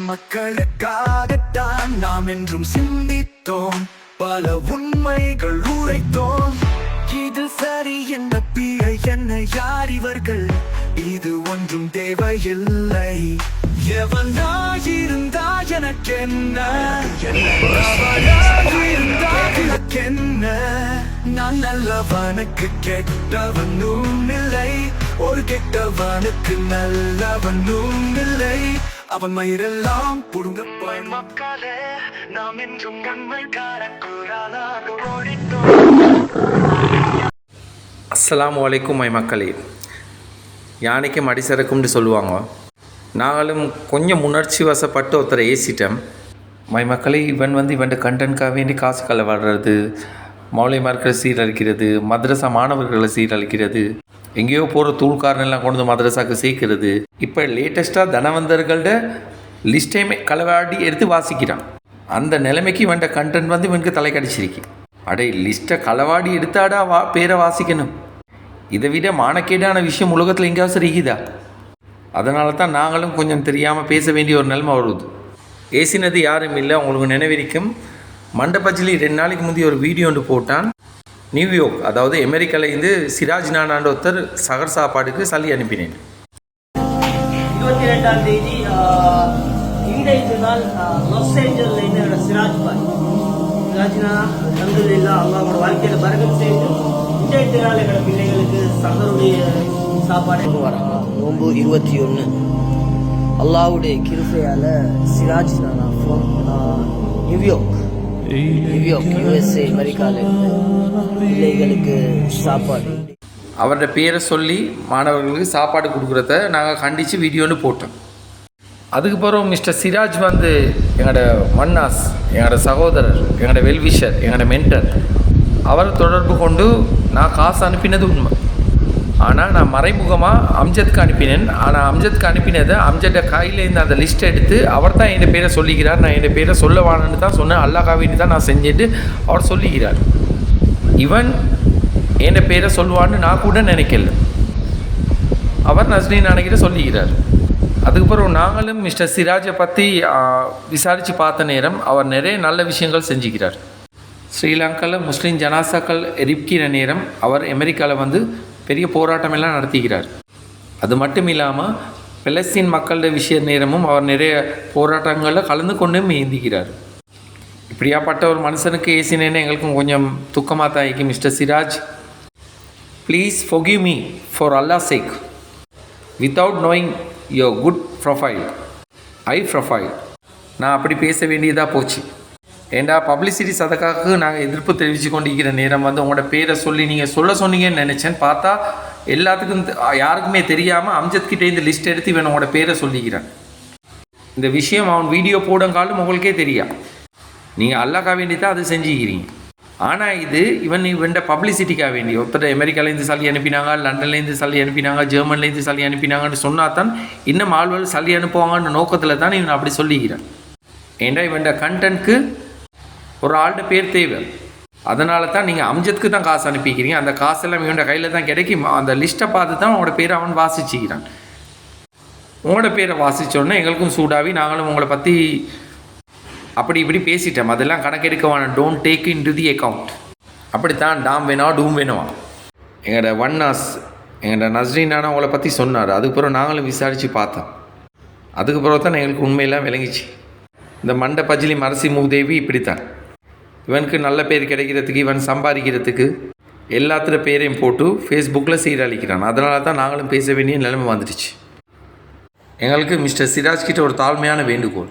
மக்களுக்காகத்தான் நாம் என்றும் சிந்தித்தோம். பல உண்மைகள் உரைத்தோம். இது சரி என்ன பிழை என்ன யார் இவர்கள்? இது ஒன்றும் தேவையில்லை. எவனாயிருந்தா எனக்கென்ன? எவனாயிருந்தா எனக்கென்ன நான் நல்லவனுக்கு கெட்டவனும் இல்லை. ஒரு கெட்டவனுக்கு நல்லவனும் இல்லை. அவன் மயிரெல்லாம் புடுங்க மக்களே நாம் இன்றும் கண்மை காரக்கூறாளாக ஓடித்தோம். அஸ்லாம் வலைக்கும் மை மக்களே. யானைக்கு மடிசரக்கும்னு சொல்லுவாங்க. நாங்களும் கொஞ்சம் உணர்ச்சி வசப்பட்டு ஒருத்தரை ஏசிட்டேன் மை மக்களே இவன் வந்து இவன் கண்டனுக்காக வேண்டி காசு களவாடுறது மௌலிமார்களை சீரழிக்கிறது மதரசா மாணவர்களை சீரழிக்கிறது. எங்கேயோ போகிற தூள்காரனெல்லாம் கொண்டு வந்து மதரசாவுக்கு சேர்க்கிறது. இப்போ லேட்டஸ்ட்டாக தனவந்தர்கள்ட லிஸ்டையுமே களவாடி எடுத்து வாசிக்கிறான். அந்த நிலைமைக்கு இவன்ட கண்டென்ட் வந்து இவனுக்கு தலை கடிச்சிருக்கு. அடே லிஸ்ட்டை களவாடி எடுத்தாடா வா பேரை வாசிக்கணும். இதை விட மானக்கேடான விஷயம் உலகத்தில் எங்கேயாவது இருக்குதா அதனால தான் நாங்களும் கொஞ்சம் தெரியாமல் பேச வேண்டிய ஒரு நிலைமை வருது. பேசினது யாரும் இல்லை உங்களுக்கு நினைவிருக்கும். மண்டபஜிலி ரெண்டு நாளைக்கு முந்தைய ஒரு வீடியோ ஒன்று போட்டான். நியூயார்க் அதாவது அமெரிக்காலேருந்து சிராஜ் நானாண்ட ஒருத்தர் சகர் சாப்பாடுக்கு சளி அனுப்பினேன். இருபத்தி ரெண்டாம் தேதி இன்றைக்கு நாள் லாஸ் ஏஞ்சல்ல என்னோட சிராஜ் பாய். சிராஜ்னா அல்ஹம்துலில்லாஹ் அல்லாஹ்வோட வாழ்க்கையில பரகத் செய்து இன்றைக்கு நாள் எங்களோட பிள்ளைகளுக்கு சகருடைய சாப்பாடு. வராங்க. நோம்பு இருபத்தி ஒன்று அல்லாஹ்வுடைய கிருபையால சிராஜ் நானா ஃப்ரம் நியூயார்க் நியூயார்க் யூஎஸ்ஏ அமெரிக்காவில் பிள்ளைகளுக்கு சாப்பாடு அவரோட பேரை சொல்லி மாணவர்களுக்கு சாப்பாடு கொடுக்குறத நாங்கள் கண்டித்து வீடியோன்னு போட்டோம். அதுக்கப்புறம் மிஸ்டர் சிராஜ் வந்து எங்களோட மன்னாஸ் எங்களோட சகோதரர் எங்களோட வெல்விஷர் எங்களோட மென்டர் அவரை தொடர்பு கொண்டு நான் காசு அனுப்பினது உண்மை. ஆனால் நான் மறைமுகமாக அம்ஜத்க்கு அனுப்பினேன். ஆனால் அம்ஜத்க்கு அனுப்பினதை அம்ஜட்ட கையிலேருந்து அந்த லிஸ்ட் எடுத்து அவர் தான் என் பேரை சொல்லிக்கிறார். நான் என் பேரை சொல்ல வானன்னு தான் சொன்னேன். அல்லாஹாவின்னு தான் நான் செஞ்சுட்டு அவர் சொல்லிக்கிறார். இவன் என் பேரை சொல்லுவான்னு நான் கூட நினைக்கல. அவர் நஸ்ரீ நானகிட்ட சொல்லிக்கிறார். அதுக்கப்புறம் நாங்களும் மிஸ்டர் சிராஜை பற்றி விசாரித்து பார்த்த நேரம் அவர் நிறைய நல்ல விஷயங்கள் செஞ்சுக்கிறார். ஸ்ரீலங்காவில் முஸ்லீம் ஜனாசாக்கள் எரிக்கிற நேரம் அவர் அமெரிக்காவில் வந்து பெரிய போராட்டமெல்லாம் நடத்துகிறார் நடத்திக்கிறார். அது மட்டும் இல்லாமல் பெலஸ்தீன் மக்களோட விஷய நேரமும் அவர் நிறைய போராட்டங்களில் கலந்து கொண்டு ஏந்திக்கிறார் இப்படியாப்பட்ட ஒரு மனுஷனுக்கு ஏசினேன்னு எங்களுக்கும் கொஞ்சம் துக்கமாக தான் இருக்கு mister Siraj. Please forgive me for Allah sake without knowing your good profile I profile நான் அப்படி பேச வேண்டியதாக போச்சு. ஏண்டா பப்ளிசிட்டி சதக்காக்கு நாங்கள் எதிர்ப்பு தெரிவித்து கொண்டிருக்கிற நேரம் வந்து உங்களோட பேரை சொல்லி நீங்கள் சொல்ல சொன்னீங்கன்னு நினச்சேன். பார்த்தா எல்லாத்துக்கும் யாருக்குமே தெரியாமல் அம்ஜத் கிட்டே இந்த லிஸ்ட் எடுத்து இவன் உங்களோட பேரை சொல்லிக்கிறான். இந்த விஷயம் அவன் வீடியோ போடங்காலும் உங்களுக்கே தெரியா? நீங்கள் அல்லாக்கா வேண்டி தான் அது செஞ்சுக்கிறீங்க. ஆனால் இது இவன் இவன் பப்ளிசிட்டிக்காக வேண்டி ஒருத்தர் அமெரிக்காலேருந்து சளி அனுப்பினாங்க லண்டன்லேருந்து சளி அனுப்பினாங்க ஜெர்மன்லேருந்து சளி அனுப்பினாங்கன்னு சொன்னால் தான் இன்னும் ஆள்வல் சளி அனுப்புவாங்கன்னு நோக்கத்தில் தான் இவன் அப்படி சொல்லிக்கிறான். ஏண்டா இவன் கண்டென்ட்க்கு ஒரு ஆள்கிட்ட பேர் தேவை. அதனால தான் நீங்கள் அம்ஜத்துக்கு தான் காசு அனுப்பிக்கிறீங்க. அந்த காசெல்லாம் இவன்ட கையில் தான் கிடைக்கும். அந்த லிஸ்ட்டை பார்த்து தான் உங்களோட பேரை அவன் வாசிச்சுக்கிறான். உங்களோட பேரை வாசித்தோடனே எங்களுக்கும் சூடாகி நாங்களும் உங்களை பற்றி அப்படி இப்படி பேசிட்டோம். அதெல்லாம் கணக்கெடுக்க வேணாம். Don't take into the account அப்படித்தான் டாம் வேணா டூம் வேணுமா? எங்களோட வன்னாஸ் எங்களோட நஸ்ரீனான உங்களை பற்றி சொன்னார். அதுக்கப்புறம் நாங்களும் விசாரித்து பார்த்தோம். அதுக்கு பிறகு தான் எங்களுக்கு உண்மையெல்லாம் விளங்கிச்சு. இந்த மண்ட பஜ்லி மரசி மூதேவி இப்படித்தான். இவனுக்கு நல்ல பேர் கிடைக்கிறதுக்கு இவன் சம்பாதிக்கிறதுக்கு எல்லாத்துல பேரையும் போட்டு ஃபேஸ்புக்கில் சீரழிக்கிறான். அதனால தான் நாங்களும் பேச வேண்டிய நிலைமை வந்துடுச்சு. எங்களுக்கு மிஸ்டர் சிராஜ் கிட்ட ஒரு தாழ்மையான வேண்டுகோள்.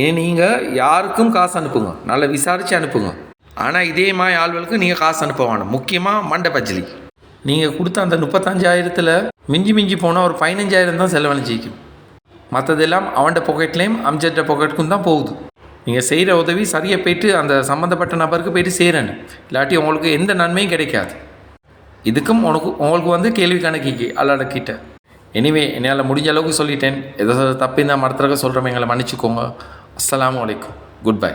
இனி நீங்கள் யாருக்கும் காசு அனுப்புங்க. நல்லா விசாரித்து அனுப்புங்க. ஆனால் இதே மாதிரி ஆள்களுக்கு நீங்கள் காசு அனுப்ப வேணும். முக்கியமாக மண்டை பஜ்லி நீங்கள் கொடுத்த அந்த முப்பத்தஞ்சாயிரத்தில் மிஞ்சி மிஞ்சி போனால் ஒரு பதினஞ்சாயிரம் தான் செலவழிச்சிக்கும் மற்றதெல்லாம் அவன்ட பாக்கெட்லேயும் அம்ஜட்ட பாக்கெட்டுக்கும் தான் போகுது. நீங்கள் செய்கிற உதவி சரியாக போயிட்டு அந்த சம்மந்தப்பட்ட நபருக்கு போயிட்டு சேரணும். இல்லாட்டி உங்களுக்கு எந்த நன்மையும் கிடைக்காது. இதுக்கும் உனக்கு உங்களுக்கு வந்து கேள்வி கணக்கிக்கு அல்லாடக்கிட்ட எனிவே என்னால் முடிஞ்ச அளவுக்கு சொல்லிட்டேன். ஏதோ தப்பு இருந்தால் மறத்துறக்க சொல்கிறோம் எங்களை மன்னிச்சுக்கோங்க. அஸ்லாம் வலைக்கும் good bye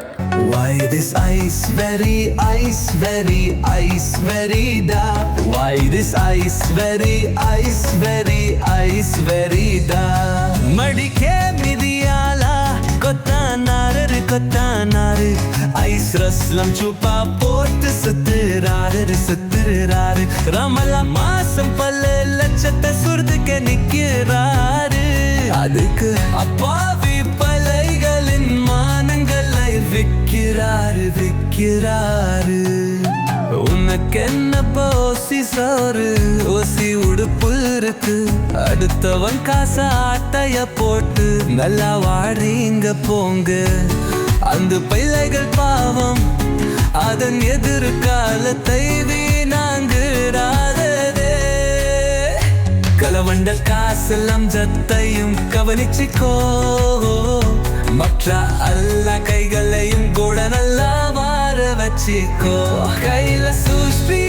Why this ice very ice very ice very dark? Why this ice very ice very ice very dark? இருபத்தானாறு ஐஸ் ரஸ்லம் சூப்பா போட்டு சுத்துறாரு சுத்துறாரு. ரமலா மாசம் பல்ல லட்சத்தை சுருதுக்க நிக்கிறாரு அதுக்கு அப்பாவி பலைகளின் மானங்களை விக்கிறாரு விக்கிறாரு உனக்கு என்னப்பா ஓசி சோறு? ஓசி உடுப்பு இருக்கு. அடுத்தவன் காசை ஆட்டைய போட்டு நல்லா வாழீங்க போங்க. அந்த பிள்ளைகள் பாவம். அதன் எதிர்காலத்தை வீணாங்கிறாதே கலவண்டல் காசெல்லாம் ஜத்தையும் கவனிச்சுக்கோ. மற்ற அல்ல கைகளையும் கூட நல்லா வார வச்சுக்கோ. கையில சூஸ்பி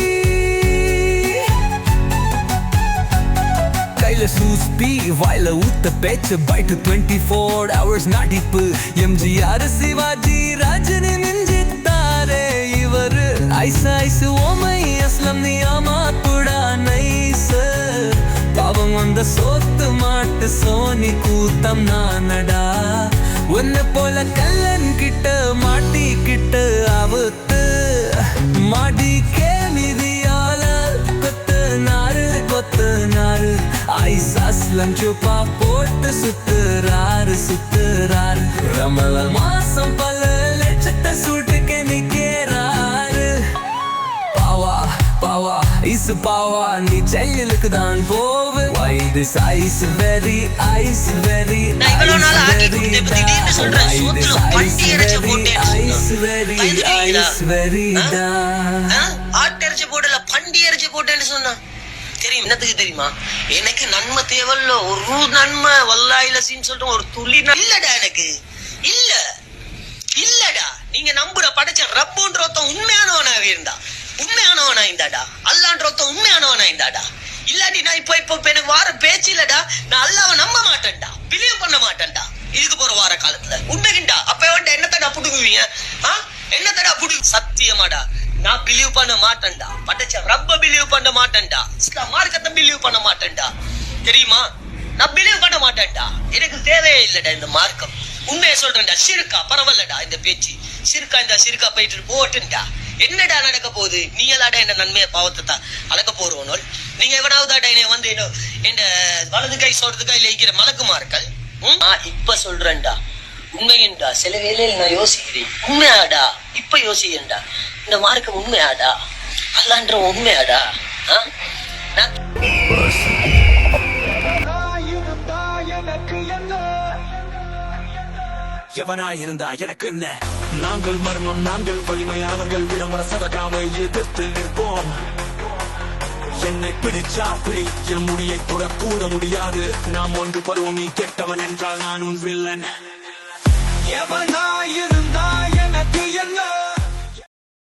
கையில சூஸ்பி வாயில ஊத்த பேச்சு பைட்டு டுவெண்ட்டி ஃபோர் ஹவர்ஸ் நடிப்பு எம்ஜிஆர் சிவாஜி ராஜினி மிஞ்சித்தாரே இவரு. ஐஸ் ஐஸ் ஓமை அஸ்லம் நியாமா புடா நைஸ். பாவம் வந்த சோத்து மாட்டு சோனி கூத்தம் நானடா. உன்னை போல கல்லன் கிட்ட மாட்டிக்கிட்ட அவுத்து. மாடி ஐஸ் அஸ்லம் சுப்பா போட்டு சுத்துறாரு சுத்துறாரு ரமல மாசம் பல லட்சத்தை சூட்டுக்கு நிக்கிறாரு பாவா பாவா இசு பாவா நீ ஜெயிலுக்கு தான் போவு ice சொன்னா. very பயந்துட்டீங்களா? ice very ஆ? da ஆ? ஆட்டரிச்சி போடல பண்டி இறைச்சி போட்டேன்னு சொன்னா தெரியும். என்னத்துக்கு தெரியுமா எனக்கு நன்மை தேவையில்ல. ஒரு நன்மை வல்லாயில சீன்னு சொல்லிட்டு ஒரு துளி இல்லடா எனக்கு. இல்ல. இல்லடா. நீங்க நம்புற படைச்ச ரப்புன்ற ஒருத்தன் உண்மையானவனாவே இருந்தா. உண்மையானவனா இருந்தாடா. அல்லான்ற ஒருத்தன் உண்மையானவனா இருந்தாடா. இல்லாட்டி நான் இப்போ இப்போ இப்ப எனக்கு வார பேச்சு இல்லடா. நான் அல்லாவை நம்ப மாட்டேன்டா. பிலியம் பண்ண மாட்டேன்டா. இதுக்கு போற வார காலத்துல. உண்மைகிண்டா அப்ப வேண்டாம் என்னத்தடா புடுங்குவீங்க? ஆ? என்னத்தடா புடுங்க சத்தியமாடா. நான் பிலீவ் பண்ண மாட்டேன்டா. படைச்ச ரப்ப பிலீவ் பண்ண மாட்டேன்டா. இஸ்லாம் மார்க்கத்தை பிலீவ் பண்ண மாட்டேன்டா. தெரியுமா? நான் பிலீவ் பண்ண மாட்டேன்டா. எனக்கு தேவையே இல்லடா இந்த மார்க்கம். உண்மையை சொல்றேன்டா. சிறுக்கா பரவாயில்லடா இந்த பேச்சு. சிறுக்கா இந்த சிறுக்கா போயிட்டு போட்டுன்டா. என்னடா நடக்க போகுது? நீ எல்லாடா என்ன நன்மையை பாவத்தை தான் அளக்க போறோனோ நீங்க எவனாவதாடா என்னை வந்து என்ன என்ன வலது கை சொல்றது கையில இருக்கிற மலக்குமார்கள்? நான் இப்ப சொல்றேன்டா. உண்மையண்டா சில வேலையில் நான் யோசிக்கிறேன். உண்மையாடா? இப்ப யோசிக்கிறேன்டா. இந்த மார்க்கம் உண்மையாடா? அல்லான்ற உண்மையாடா? ஆ? நான் எவனாயிருந்தா எனக்கு என்ன? நாங்கள் மர்மம் நாங்கள் வலிமையாளர்கள் விளம்பர சதகாமை எதிர்த்து நிற்போம். என்னை பிடிச்சா பிடி என் முடியை கூட கூட முடியாது. நாம் ஒன்று பருவம் நீ கெட்டவன் என்றால் நான் உன் வில்லன். எவனாயிரு